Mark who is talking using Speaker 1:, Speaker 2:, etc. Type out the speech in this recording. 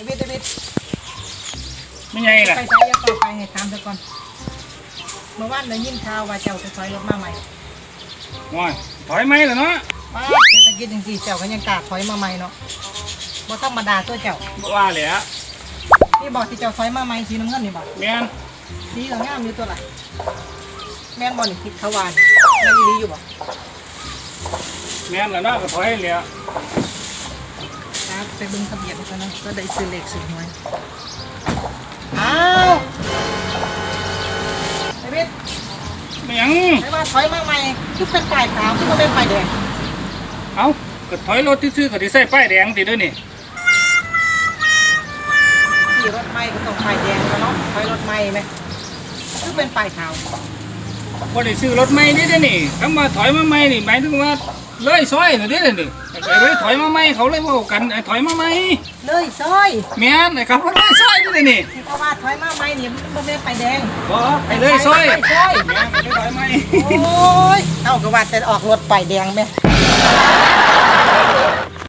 Speaker 1: เดวิดเดวิด
Speaker 2: ไม่ไงล่ะ
Speaker 1: ไปใช้ยังต่อไปให้ถามเธอก่อน เมื่อวานได้ยินข่าวว่าเจ้าจะถอยรถมาใหม่
Speaker 2: ว้ายถอยไหมล่ะเนาะ
Speaker 1: ว้าเศรษฐกิจจังสี่เจ้าก็ยังกล้าถอยมาใหม่เนาะบ่ธรรมดาตัวเจ้า
Speaker 2: บ่ว่าเลยอะ
Speaker 1: นี่บอกที่เจ้าถอยมาใหม่สีน้ำเงินนี่บอก
Speaker 2: แม่น
Speaker 1: สีก็งามอยู่ตัวละแม่นบ่นี่คิดเขาวานแม่นอีหลีอยู่บ่
Speaker 2: แม่นล่ะเนาะก็ถอยเลยอะ
Speaker 1: ครับ ไปเบิ่งทะเบียนกันนะก็ได้ซื้อเลขซื้อหวยอ้าวเดวิด
Speaker 2: ไม่หยัง
Speaker 1: ไม่ว่าถอยมาใหม่คือเป็นป้ายขาวคือบ่เป็นป้ายแดง
Speaker 2: เอ้าก็ถอยรถซื่อๆก็สิใส่ป้ายแดงติด้วยนี่
Speaker 1: ขี่รถใหม่ก็ต้องป้ายแดงแล้วเนาะถอยรถใหม่ไหมคือเป็นป้ายขาว
Speaker 2: บ่ได้ซื้อรถใหม่นี่เด้อนี่คำว่าถอยมาใหม่นี่หมายถึงว่า เลยซอยน่ะเด้อนี่ไอ้เลยถอยมาใหม่เขาเลยเว้ากันไอ้ถอยมาใหม่
Speaker 1: เลยซอย
Speaker 2: แม่นไอ้ครับว่าเลยซอยนี่เด้อนี่
Speaker 1: ที่เพราะว่าถอยมาใหม่นี่มันบ่เป็นป้ายแดง
Speaker 2: บ่ไอ้เลยซอย
Speaker 1: ไปซอย
Speaker 2: แม่นไอ้เลยถอยใหม่
Speaker 1: โอ้ยเอาก็ว่าแต่ออกรถป้ายแดงไหม